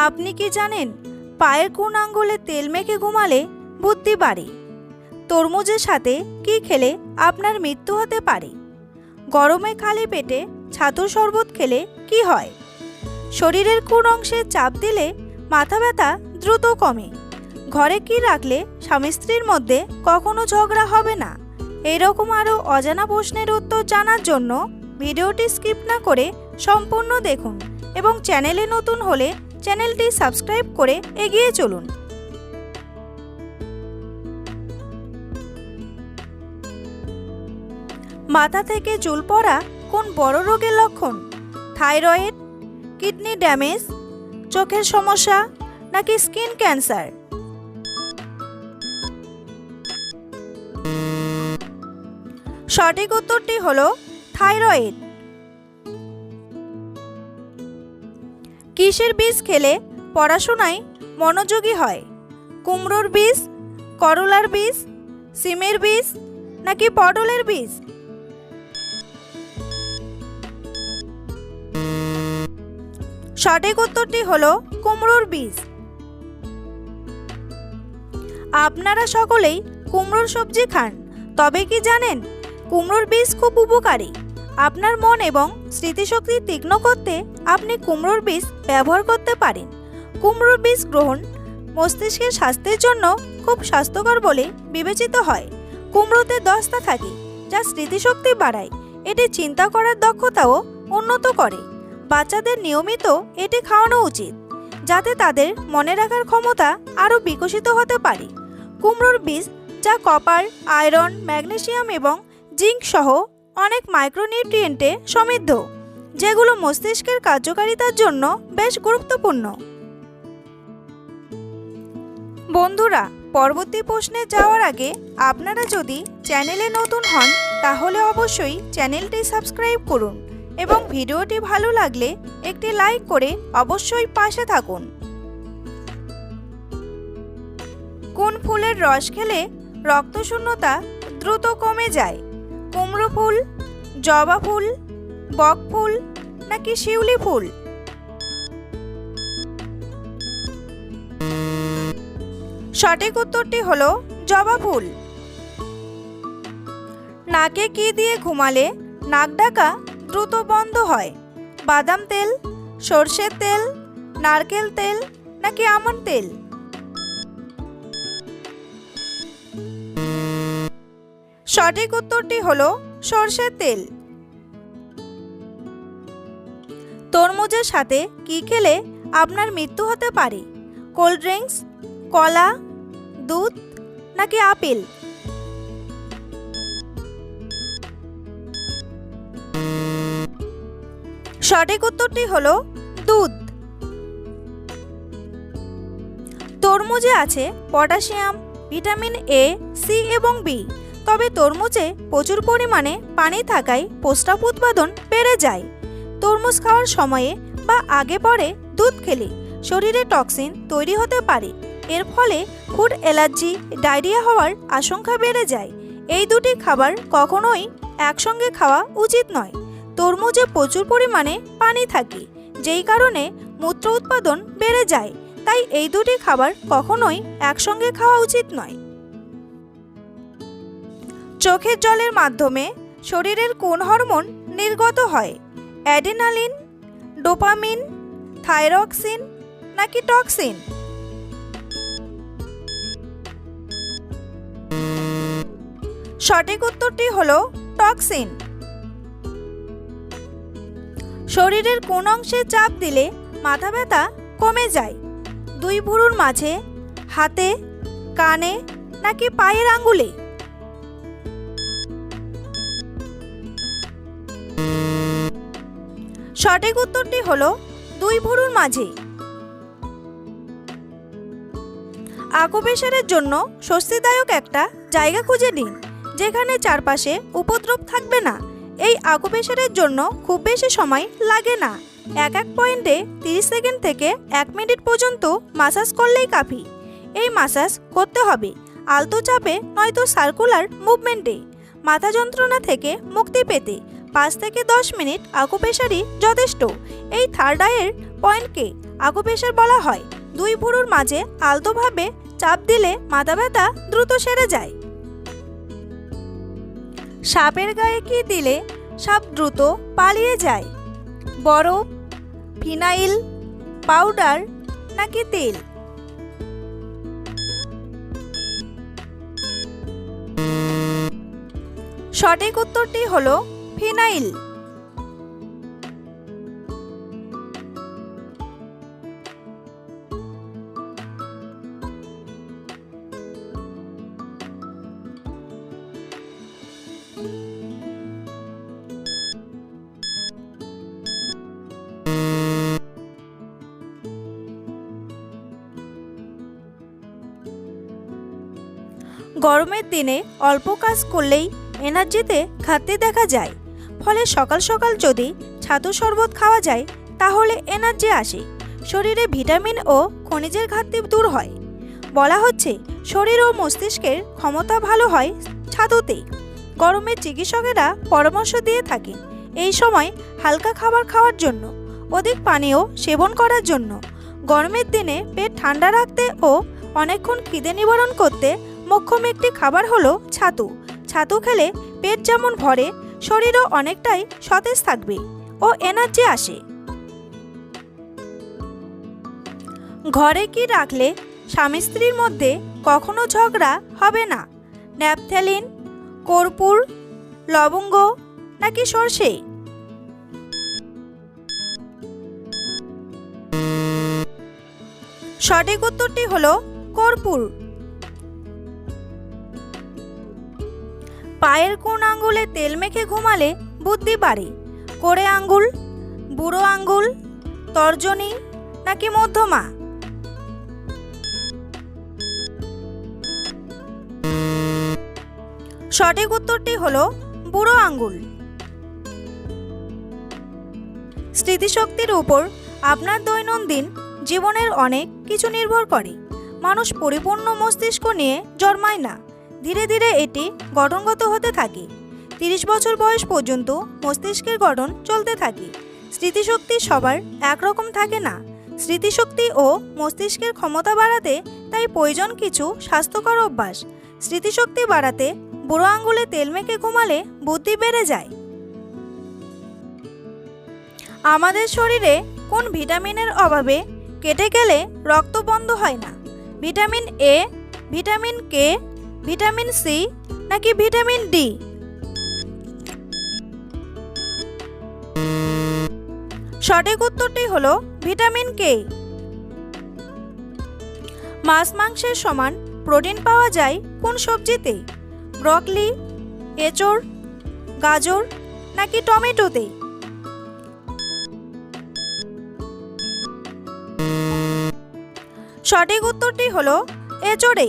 আপনি কি জানেন, পায়ের কোন আঙ্গুলে তেল মেখে ঘুমালে বুদ্ধি বাড়ে? তরমুজের সাথে কি খেলে আপনার মৃত্যু হতে পারে? গরমে খালি পেটে ছাতুর শরবত খেলে কি হয়? শরীরের কোন অংশে চাপ দিলে মাথা ব্যথা দ্রুত কমে। ঘরে কি রাখলে স্বামী স্ত্রীর মধ্যে কখনো ঝগড়া হবে না? এরকম আরও অজানা প্রশ্নের উত্তর জানার জন্য ভিডিওটি স্কিপ না করে সম্পূর্ণ দেখুন এবং চ্যানেলে নতুন হলে চ্যানেলটি সাবস্ক্রাইব করে এগিয়ে চলুন। মাথা থেকে চুল পড়া কোন বড় রোগের লক্ষণ? থাইরয়েড, কিডনি ড্যামেজ, চোখের সমস্যা, নাকি স্কিন ক্যান্সার? সঠিক উত্তরটি হলো থাইরয়েড। কিসের বীজ খেলে পড়াশোনায় মনোযোগী হয়? কুমড়োর বীজ, করলার বীজ, সিমের বীজ, নাকি পটলের বীজ? সঠিক উত্তরটি হলো কুমড়োর বীজ। আপনারা সকলেই কুমড়োর সবজি খান, তবে কি জানেন, কুমড়োর বীজ খুব উপকারী? আপনার মন এবং স্মৃতিশক্তি তীক্ষ্ণ করতে আপনি কুমড়োর বীজ ব্যবহার করতে পারেন। কুমড়োর বীজ গ্রহণ মস্তিষ্কের স্বাস্থ্যের জন্য খুব স্বাস্থ্যকর বলে বিবেচিত হয়। কুমড়োতে দস্তা থাকে, যা স্মৃতিশক্তি বাড়ায়। এটি চিন্তা করার দক্ষতাও উন্নত করে। বাচ্চাদের নিয়মিত এটি খাওয়ানো উচিত, যাতে তাদের মনে রাখার ক্ষমতা আরও বিকশিত হতে পারে। কুমড়োর বীজ, যা কপার, আয়রন ম্যাগনেশিয়াম এবং জিঙ্ক সহ অনেক মাইক্রোনিউট্রিয়েন্টে সমৃদ্ধ, যেগুলো মস্তিষ্কের কার্যকারিতার জন্য বেশ গুরুত্বপূর্ণ। বন্ধুরা, পরবর্তী প্রশ্নে যাওয়ার আগে আপনারা যদি চ্যানেলে নতুন হন, তাহলে অবশ্যই চ্যানেলটি সাবস্ক্রাইব করুন এবং ভিডিওটি ভালো লাগলে একটি লাইক করে অবশ্যই পাশে থাকুন। কোন ফুলের রস খেলে রক্তশূন্যতা দ্রুত কমে যায়? কুমড়ো ফুল, জবা ফুল, বক ফুল নাকি শিউলি ফুল? সঠিক উত্তরটি হলো জবা ফুল। নাকে কি দিয়ে ঘুমালে নাক ডাকা দ্রুত বন্ধ হয়? বাদাম তেল, সর্ষের তেল, নারকেল তেল নাকি আমন্ড তেল? সঠিক উত্তরটি হলো সর্ষের তেল। তরমুজের সাথে কি খেলে আপনার মৃত্যু হতে পারে? কোল্ড ড্রিঙ্কস, কলা, দুধ নাকি আপেল? সঠিক উত্তরটি হলো দুধ। তরমুজে আছে পটাশিয়াম, ভিটামিন এ সি এবং বি তবে তরমুজে প্রচুর পরিমাণে পানি থাকায় প্রস্রাব উৎপাদন বেড়ে যায়। তরমুজ খাওয়ার সময়ে বা আগে পরে দুধ খেলে শরীরে টক্সিন তৈরি হতে পারে। এর ফলে ফুড অ্যালার্জি, ডায়রিয়া হওয়ার আশঙ্কা বেড়ে যায়। এই দুটি খাবার কখনোই একসঙ্গে খাওয়া উচিত নয়। তরমুজে প্রচুর পরিমাণে পানি থাকে, যেই কারণে মূত্র উৎপাদন বেড়ে যায়। তাই এই দুটি খাবার কখনোই একসঙ্গে খাওয়া উচিত নয়। চোখের জলের মাধ্যমে শরীরের কোন হরমোন নির্গত হয়? অ্যাডিনালিন, ডোপামিন, থাইরক্সিন নাকি টক্সিন? সঠিক উত্তরটি হলো টক্সিন। শরীরের কোন অংশে চাপ দিলে মাথা ব্যথা কমে যায়? দুই ভুরুর মাঝে, হাতে, কানে নাকি পায়ের আঙ্গুলে? সঠিক উত্তরটি হলো দুই ভুরুর মাঝে। আকোপেশারের জন্য স্বস্তিদায়ক একটা জায়গা খুঁজে নিন, যেখানে চারপাশে উপদ্রব থাকবে না। এই আকোপেশারের জন্য খুব বেশি সময় লাগে না। এক এক পয়েন্টে 30 সেকেন্ড থেকে এক মিনিট পর্যন্ত মাসাজ করলেই কাফি। এই মাসাজ করতে হবে। আলতো চাপে নয়তো সার্কুলার মুভমেন্টে। মাথা যন্ত্রণা থেকে মুক্তি পেতে। পাঁচ থেকে দশ মিনিট আকুপ্রেশারই যথেষ্ট। এই থার্ড আইয়ের পয়েন্টকে আকুপ্রেশার বলা হয়। দুই ভুরুর মাঝে আলতোভাবে চাপ দিলে মাথা ব্যথা দ্রুত সেরে যায়। সাপের গায়ে কি দিলে সাপ দ্রুত পালিয়ে যায়? বরফ, ফিনাইল, পাউডার নাকি তেল? সঠিক উত্তরটি হলো ফিনাইল। গরমের দিনে অল্প কাজ করলেই এনার্জিতে ঘাটতি দেখা যায়। ফলে সকাল সকাল যদি ছাতু শরবত খাওয়া যায়, তাহলে এনার্জি আসে। শরীরে ভিটামিন ও খনিজের ঘাটতি দূর হয়। বলা হচ্ছে, শরীর ও মস্তিষ্কের ক্ষমতা ভালো হয় ছাতুতে গরমে চিকিৎসকেরা পরামর্শ দিয়ে থাকেন, এই সময় হালকা খাবার খাওয়ার জন্য, অধিক পানীয় সেবন করার জন্য। গরমের দিনে পেট ঠান্ডা রাখতে ও অনেকক্ষণ খিদে নিবারণ করতে মোক্ষম একটি খাবার হলো ছাতু। ছাতু খেলে পেট যেমন ভরে শরীরও অনেকটাই সতেজ থাকবে ও এনার্জি আসে। ঘরে কি রাখলে স্বামী স্ত্রীর মধ্যে কখনো ঝগড়া হবে না? ন্যাপথ্যালিন কর্পূর, লবঙ্গ নাকি সর্ষে? সঠিক উত্তরটি হলো কর্পূর। পায়ের কোন আঙ্গুলে তেল মেখে ঘুমালে বুদ্ধি বাড়ে? করে আঙ্গুল, বুড়ো আঙ্গুল, তর্জনী নাকি মধ্যমা? সঠিক উত্তরটি হলো বুড়ো আঙ্গুল। স্মৃতিশক্তির উপর আপনার দৈনন্দিন জীবনের অনেক কিছু নির্ভর করে। মানুষ পরিপূর্ণ মস্তিষ্ক নিয়ে জন্মায় না। ধীরে ধীরে এটি গঠনগত হতে থাকে। তিরিশ বছর বয়স পর্যন্ত মস্তিষ্কের গঠন চলতে থাকে। স্মৃতিশক্তি সবার একরকম থাকে না। স্মৃতিশক্তি ও মস্তিষ্কের ক্ষমতা বাড়াতে তাই প্রয়োজন কিছু স্বাস্থ্যকর অভ্যাস। স্মৃতিশক্তি বাড়াতে বুড়ো আঙ্গুলে তেল মেখে ঘুমালে বুদ্ধি বেড়ে যায়। আমাদের শরীরে কোন ভিটামিনের অভাবে কেটে গেলে রক্ত বন্ধ হয় না? Vitamin A, vitamin K vitamin C নাকি ভিটামিন ডি? সঠিক উত্তরটি হলো ভিটামিন কে। মাছ মাংসের সমান প্রোটিন পাওয়া যায় কোন সবজিতে? ব্রকলি, এঁচড়, গাজর নাকি টমেটোতে? সঠিক উত্তরটি হলো এঁচড়ে